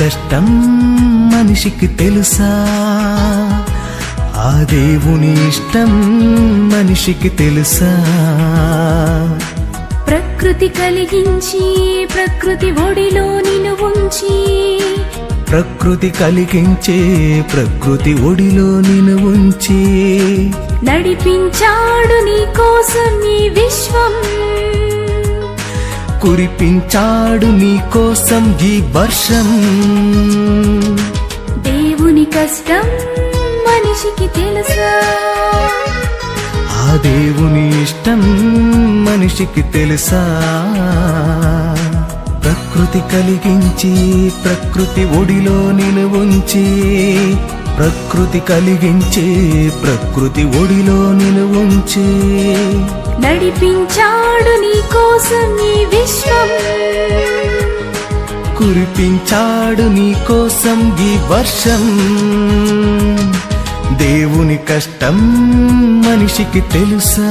కష్టం మనిషికి తెలుసా? ఆ దేవుని ఇష్టం మనిషికి తెలుసా? ప్రకృతి కలిగించి ప్రకృతి ఒడిలో నిన్ను ఉంచి. ప్రకృతి కలిగించే ప్రకృతి ఒడిలో నిన్ను ఉంచి. నడిపించాడు నీ కోసం ఈ విశ్వం. కురిపించాడు నీ కోసం ఈ వర్షం. దేవుని కష్టం మనిషికి తెలుసా? ఆ దేవుని ఇష్టం మనిషికి తెలుసా? ప్రకృతి కలిగించి ప్రకృతి ఒడిలో ఉంచి ప్రకృతి కలిగించి ప్రకృతి ఒడిలో ఉంచి నడిపించాడు నీ కోసం ఈ విశ్వం. కురిపించాడు నీ కోసం ఈ వర్షం. దేవుని కష్టం మనిషికి తెలుసా?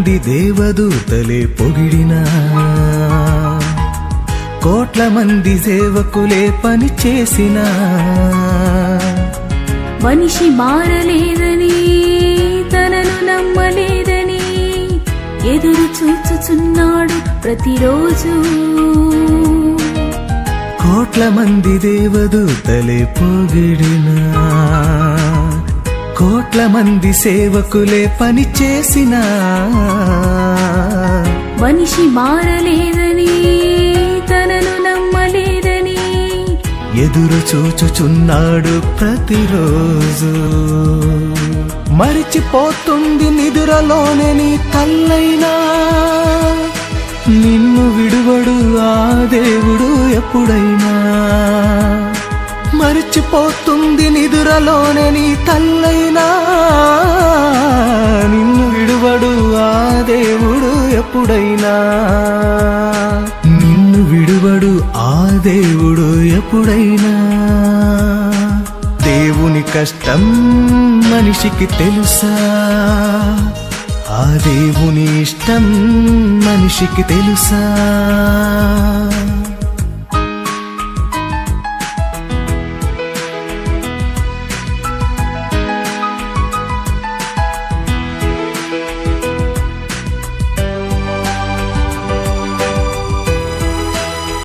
మంది దేవదూతలే పొగిడినా. కోట్ల మంది సేవకులే పని చేసినా. మనిషి మారలేదని తనను నమ్మలేదని ఎదురు చూచుచున్నాడు ప్రతిరోజు. కోట్ల మంది దేవదూతలే పొగిడినా. కోట్ల మంది సేవకులే పని చేసినా మనిషి మారలేదని తనను నమ్మలేదని ఎదురు చూచుచున్నాడు ప్రతిరోజు. మరిచిపోతుంది నిదురలోనే నీ తల్లైనా. నిన్ను విడువడు ఆ దేవుడు ఎప్పుడైనా. చచ్చిపోతుంది నిదురలోనే నీ తల్లైనా. నిన్ను విడువడు ఆ దేవుడు ఎప్పుడైనా. నిన్ను విడువడు ఆ దేవుడు ఎప్పుడైనా. దేవుని కష్టం మనిషికి తెలుసా? ఆ దేవుని ఇష్టం మనిషికి తెలుసా?